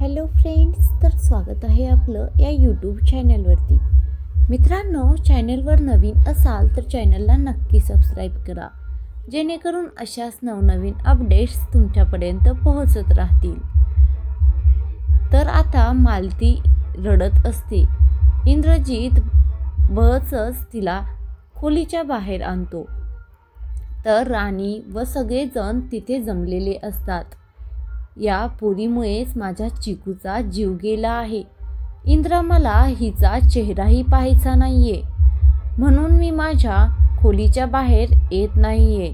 Hello friends तर स्वागत आहे आपलं या यूट्यूब चॅनलवरती मित्रांनो चॅनलवर नवीन असाल तर चॅनलला नक्की सबस्क्राईब करा. जेणेकरून अशाच नवनवीन अपडेट्स तुमच्यापर्यंत पोहोचत राहतील. तर आता मालती रडत असते. इंद्रजीत बळचच तिला खोलीच्या बाहेर आणतो. तर राणी व सगळेजण तिथे जमलेले असतात. या पोरीमुळेच माझ्या चिकूचा जीव गेला आहे. इंद्रा मला हिचा चेहराही पाहायचा नाहीये. म्हणून मी माझ्या खोलीच्या बाहेर येत नाहीये.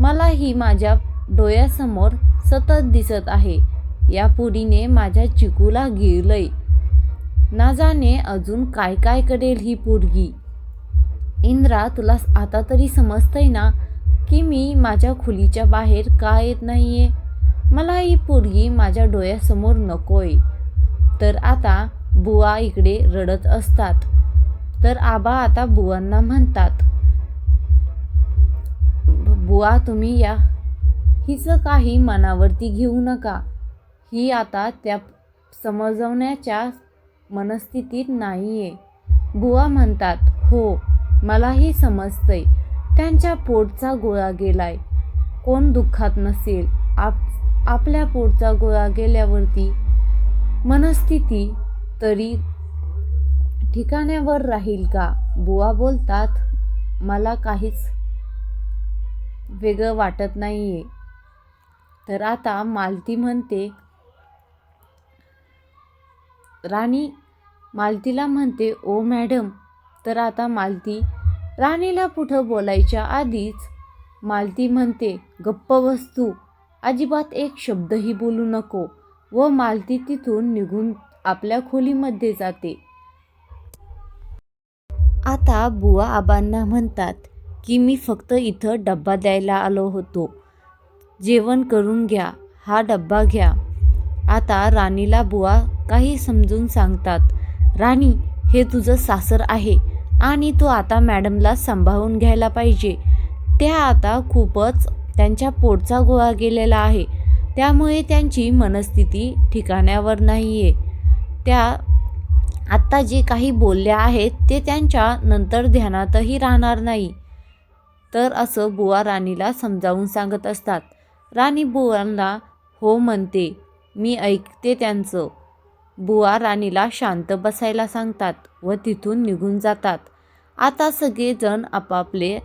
मला ही माझ्या डोळ्यासमोर सतत दिसत आहे. या पोरीने माझ्या चिकूला गिरलंय ना जाणे अजून काय काय करेल ही पोरगी. इंद्रा तुला आता तरी समजतंय ना की मी माझ्या खोलीच्या बाहेर का येत नाहीये? मला ही पोरगी माझ्या डोळ्यासमोर नकोय. तर आता बुवा इकडे रडत असतात. तर आबा आता बुवांना म्हणतात बुवा तुम्ही या. हिचं काही मनावरती घेऊ नका. ही आता त्या समजवण्याच्या मनस्थितीत नाही आहे बुवा म्हणतात हो मलाही समजतंय. त्यांच्या पोटचा गोळा गेलाय. कोण दुःखात नसेल आप आपल्या पोटचा गोळा गेल्यावरती मनस्थिती तरी ठिकाण्यावर राहील का? बुवा बोलतात मला काहीच वेगळं वाटत नाही आहे तर आता मालती म्हणते राणी मालतीला म्हणते ओ मॅडम. तर आता मालती राणीला कुठं बोलायच्या आधीच मालती म्हणते गप्प वस्तू अजिबात एक शब्दही बोलू नको. व मालती तिथून निघून आपल्या खोलीमध्ये जाते. आता बुवा आबांना म्हणतात की मी फक्त इथं डब्बा द्यायला आलो होतो. जेवण करून घ्या. हा डब्बा घ्या. आता राणीला बुवा काही समजून सांगतात राणी हे तुझं सासर आहे आणि तू आता मॅडमला सांभाळून घ्यायला पाहिजे. त्या आता खूपच त्यांच्या पोटचा गोळा गेलेला आहे. त्यामुळे त्यांची मनस्थिती ठिकाण्यावर नाही आहे त्या आत्ता जे काही बोलल्या आहेत ते त्यांच्या नंतर ध्यानातही राहणार नाही. तर असं बुवा राणीला समजावून सांगत असतात. राणी बुवांना हो म्हणते मी ऐकते त्यांचं बुवा राणीला शांत बसायला सांगतात व तिथून निघून जातात. आता सगळेजण आपापले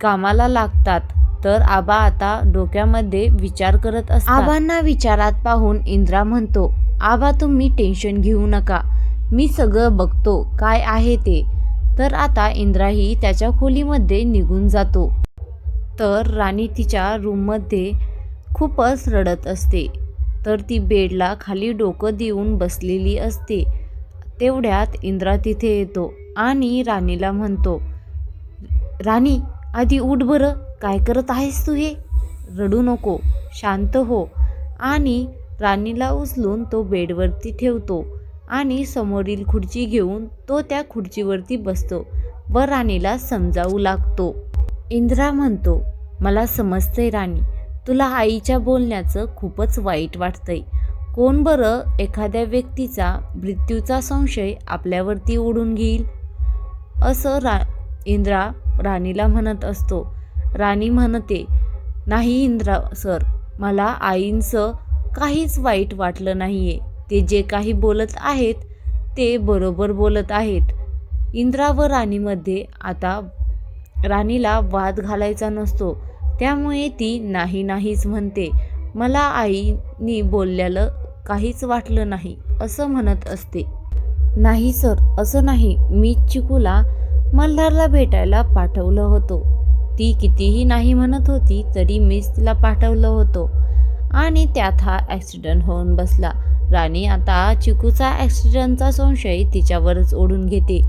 कामाला लागतात. तर आबा आता डोक्यामध्ये विचार करत असतात. आबांना विचारात पाहून इंद्रा म्हणतो आबा तुम्ही टेन्शन घेऊ नका. मी सगळं बघतो काय आहे ते. तर आता इंद्राही त्याच्या खोलीमध्ये निघून जातो. तर राणी तिच्या रूममध्ये खूपच रडत असते. तर ती बेडला खाली डोकं देऊन बसलेली असते. तेवढ्यात इंद्रा तिथे येतो आणि राणीला म्हणतो राणी आधी उठ बरं. काय करत आहेस तू हे? रडू नको. शांत हो. आणि राणीला उचलून तो बेडवरती ठेवतो आणि समोरील खुर्ची घेऊन तो त्या खुर्चीवरती बसतो व राणीला समजावू लागतो. इंद्रा म्हणतो मला समजतंय राणी तुला आईच्या बोलण्याचं खूपच वाईट वाटतंय. कोण बरं एखाद्या व्यक्तीचा मृत्यूचा संशय आपल्यावरती ओढून घेईल? असं रा इंद्रा राणीला म्हणत असतो. राणी म्हणते नाही इंद्रा सर मला आईंचं काहीच वाईट वाटलं नाही आहे ते जे काही बोलत आहेत ते बरोबर बोलत आहेत. इंद्रा व राणीमध्ये आता राणीला वाद घालायचा नसतो. त्यामुळे ती नाही नाहीच म्हणते. मला आईनी बोलल्यालं काहीच वाटलं नाही असं म्हणत असते. नाही सर असं नाही. मी चिकूला मल्हारला भेटायला पाठवलं होतं. ती कितीही नाही म्हणत होती तरी मीच तिला पाठवलं होतं. आणि त्यात हा ॲक्सिडंट होऊन बसला. राणी आता चिकूचा ॲक्सिडंटचा संशय तिच्यावरच ओढून घेते.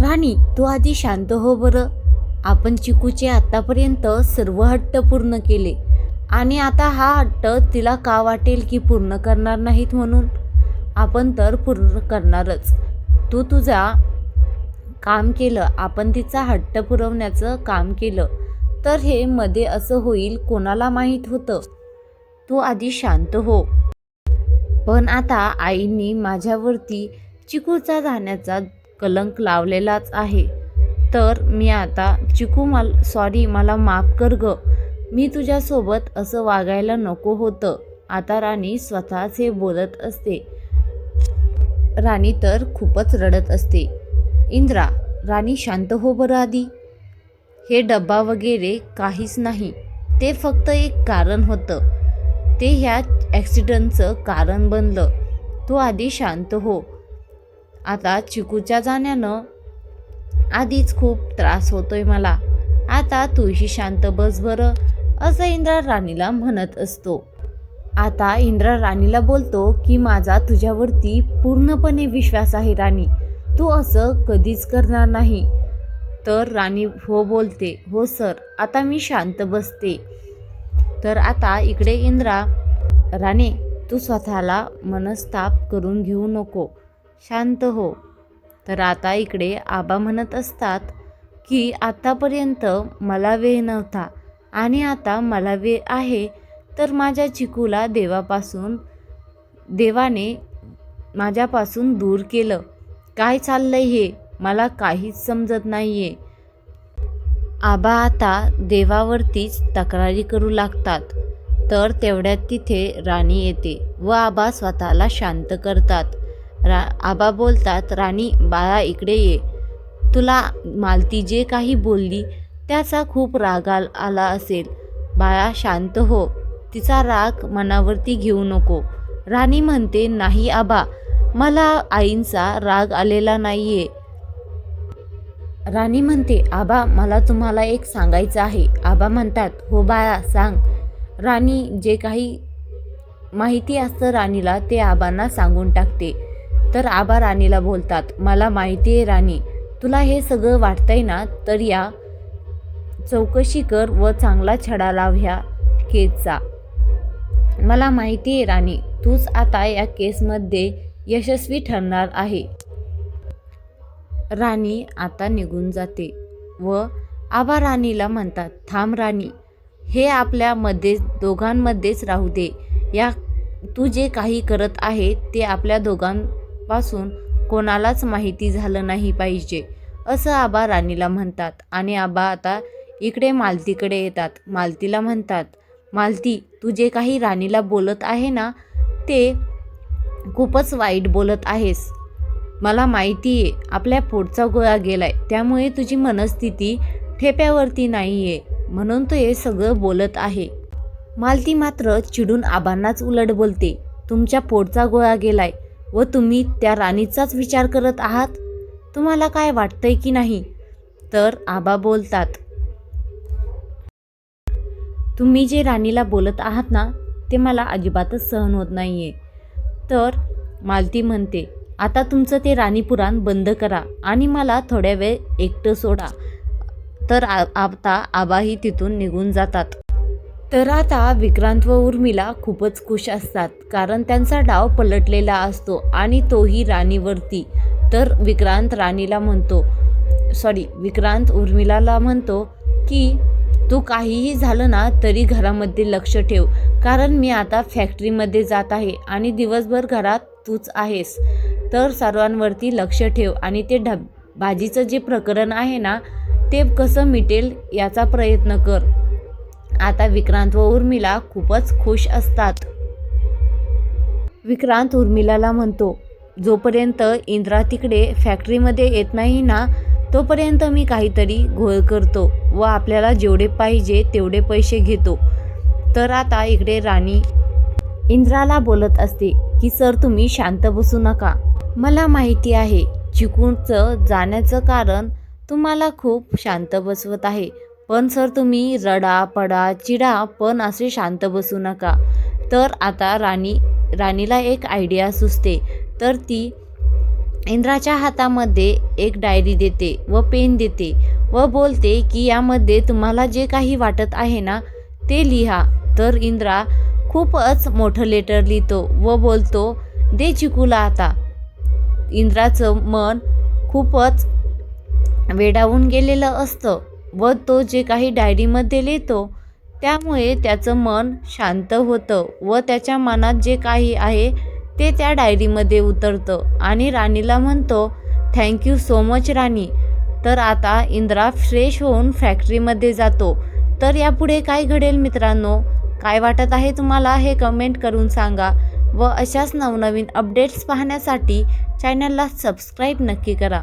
राणी तू आधी शांत हो बरं. आपण चिकूचे आत्तापर्यंत सर्व हट्ट पूर्ण केले. आणि आता हा हट्ट तिला का वाटेल की पूर्ण करणार नाहीत म्हणून? आपण तर पूर्ण करणारच. तू तुझा काम केलं आपण तिचा हट्ट पुरवण्याचं काम केलं तर हे मध्ये असं होईल कोणाला माहीत होतं? तू आधी शांत हो. पण आता आईनी माझ्यावरती चिकूचा जाण्याचा कलंक लावलेलाच आहे. तर मी आता चिकू मल सॉरी मला माफ कर ग. मी तुझ्यासोबत असं वागायला नको होतं. आता राणी स्वतःच हे बोलत असते. राणी तर खूपच रडत असते. इंद्रा राणी शांत हो बरं आधी. हे डब्बा वगैरे काहीच नाही. ते फक्त एक कारण होतं. ते ह्या ॲक्सिडंटचं कारण बनलं. तू आधी शांत हो. आता चिकूच्या जाण्यानं आधीच खूप त्रास होतोय मला. आता तूही शांत बस बरं असं इंद्रा राणीला म्हणत असतो. आता इंद्रा राणीला बोलतो की माझा तुझ्यावरती पूर्णपणे विश्वास आहे राणी. तू असं कधीच करणार नाही. तर राणी हो बोलते हो सर आता मी शांत बसते. तर आता इकडे इंद्रा राणे तू स्वतःला मनस्ताप करून घेऊ नको शांत हो. तर आता इकडे आबा म्हणत असतात की आतापर्यंत मला वेळ नव्हता आणि आता मला वेळ आहे तर माझ्या चिकूला देवापासून देवाने माझ्यापासून दूर केलं. काय चाललंय हे? मला काहीच समजत नाही आहे आबा आता देवावरतीच तक्रारी करू लागतात. तर तेवढ्यात तिथे राणी येते व आबा स्वतःला शांत करतात. रा आबा बोलतात राणी बाळा इकडे ये. तुला मालती जे काही बोलली त्याचा खूप राग आला असेल. बाळा शांत हो. तिचा राग मनावरती घेऊ नको. राणी म्हणते नाही आबा. मला आईंचा राग आलेला नाही आहे राणी म्हणते आबा मला तुम्हाला एक सांगायचं आहे. आबा म्हणतात हो बाळा सांग. राणी जे काही माहिती असतं राणीला ते आबांना सांगून टाकते. तर आबा राणीला बोलतात मला माहिती आहे राणी तुला हे सगळं वाटतंय ना तर या चौकशी कर व चांगला छडा लाव ह्या केसचा. मला माहिती आहे राणी तूच आता या केसमध्ये यशस्वी ठरणार आहे. राणी आता निघून जाते व आबा राणीला म्हणतात थांब राणी हे आपल्यामध्ये दोघांमध्येच राहू दे. या तू जे काही करत आहे ते आपल्या दोघांपासून कोणालाच माहिती झालं नाही पाहिजे असं आबा राणीला म्हणतात. आणि आबा आता इकडे मालतीकडे येतात. मालतीला म्हणतात मालती तू जे काही राणीला बोलत आहे ना ते खूपच वाईट बोलत आहेस. मला माहिती आहे आपल्या पोटचा गोळा गेलाय त्यामुळे तुझी मनस्थिती ठेप्यावरती नाही आहे म्हणून तो हे सगळं बोलत आहे. मालती मात्र चिडून आबांनाच उलट बोलते तुमच्या पोटचा गोळा गेलाय व तुम्ही त्या राणीचाच विचार करत आहात? तुम्हाला काय वाटतंय की नाही? तर आबा बोलतात. तुम्ही जे राणीला बोलत आहात ना ते मला अजिबातच सहन होत नाही आहे तर मालती म्हणते आता तुमचं ते राणीपुराण बंद करा आणि मला थोड्या वेळ एकटं सोडा. तर आ आता आबाही तिथून निघून जातात. तर आता विक्रांत व उर्मिला खूपच खुश असतात कारण त्यांचा डाव पलटलेला असतो आणि तोही राणीवरती. तर विक्रांत राणीला म्हणतो सॉरी विक्रांत उर्मिलाला म्हणतो की तू काहीही झालं ना तरी घरामध्ये लक्ष ठेव. कारण मी आता फॅक्टरीमध्ये जात आहे आणि दिवसभर घरात तूच आहेस. तर सर्वांवरती लक्ष ठेव आणि ते ढब भाजीचं जे प्रकरण आहे ना ते कसं मिटेल याचा प्रयत्न कर. आता विक्रांत व उर्मिला खूपच खुश असतात. विक्रांत उर्मिलाला म्हणतो जोपर्यंत इंद्रा तिकडे फॅक्टरीमध्ये येत नाही ना तोपर्यंत मी काहीतरी घोळ करतो व आपल्याला जेवढे पाहिजे तेवढे पैसे घेतो. तर आता इकडे राणी इंद्राला बोलत असते की सर तुम्ही शांत बसू नका. मला माहिती आहे चिकूचं जाण्याचं कारण तुम्हाला खूप शांत बसवत आहे. पण सर तुम्ही रडा पडा चिडा पण असे शांत बसू नका. तर आता राणी राणीला एक आयडिया सुचते. तर ती इंद्राच्या हातामध्ये एक डायरी देते व पेन देते व बोलते की यामध्ये तुम्हाला जे काही वाटत आहे ना ते लिहा. तर इंद्रा खूपच मोठं लेटर लिहितो व बोलतो दे चिकूला आता. इंद्राचं मन खूपच वेडावून गेलेलं असतं व तो जे काही डायरीमध्ये लिहितो त्यामुळे त्याचं मन शांत होतं व त्याच्या मनात जे काही आहे ते त्या डायरीमध्ये उतरतं आणि राणीला म्हणतो थँक्यू सो मच राणी. तर आता इंद्रा फ्रेश होऊन फॅक्टरीमध्ये जातो. तर यापुढे काय घडेल मित्रांनो? काय वाटत आहे तुम्हाला हे कमेंट करून सांगा व अशाच नवनवीन अपडेट्स पाहण्यासाठी चॅनलला सबस्क्राईब नक्की करा.